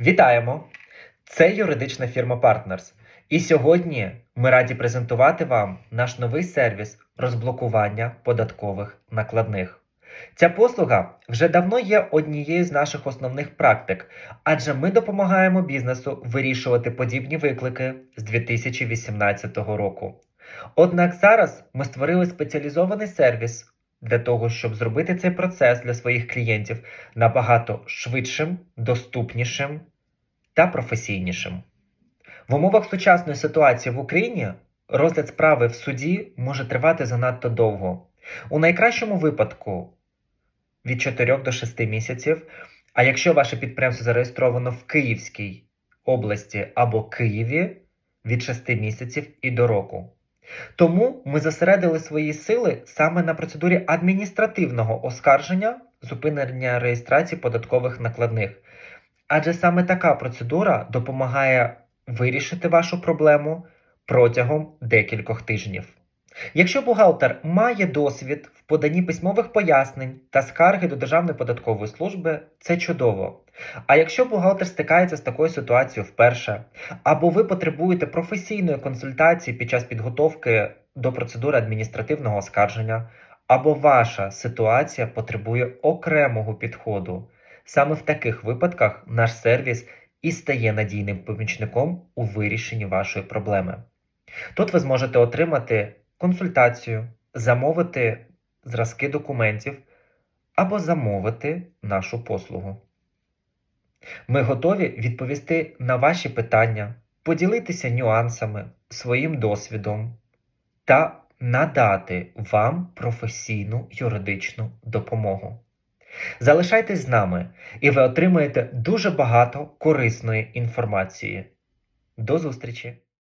Вітаємо! Це юридична фірма Partners. І сьогодні ми раді презентувати вам наш новий сервіс розблокування податкових накладних. Ця послуга вже давно є однією з наших основних практик, адже ми допомагаємо бізнесу вирішувати подібні виклики з 2018 року. Однак зараз ми створили спеціалізований сервіс для того, щоб зробити цей процес для своїх клієнтів набагато швидшим, доступнішим та професійнішим. В умовах сучасної ситуації в Україні розгляд справи в суді може тривати занадто довго. У найкращому випадку від 4 до 6 місяців. А якщо ваше підприємство зареєстровано в Київській області або Києві від 6 місяців і до року. Тому ми зосередили свої сили саме на процедурі адміністративного оскарження зупинення реєстрації податкових накладних. Адже саме така процедура допомагає вирішити вашу проблему протягом декількох тижнів. Якщо бухгалтер має досвід в поданні письмових пояснень та скарги до Державної податкової служби, це чудово. А якщо бухгалтер стикається з такою ситуацією вперше, або ви потребуєте професійної консультації під час підготовки до процедури адміністративного оскарження, або ваша ситуація потребує окремого підходу, саме в таких випадках наш сервіс і стає надійним помічником у вирішенні вашої проблеми. Тут ви зможете отримати консультацію, замовити зразки документів або замовити нашу послугу. Ми готові відповісти на ваші питання, поділитися нюансами, своїм досвідом та надати вам професійну юридичну допомогу. Залишайтесь з нами, і ви отримаєте дуже багато корисної інформації. До зустрічі!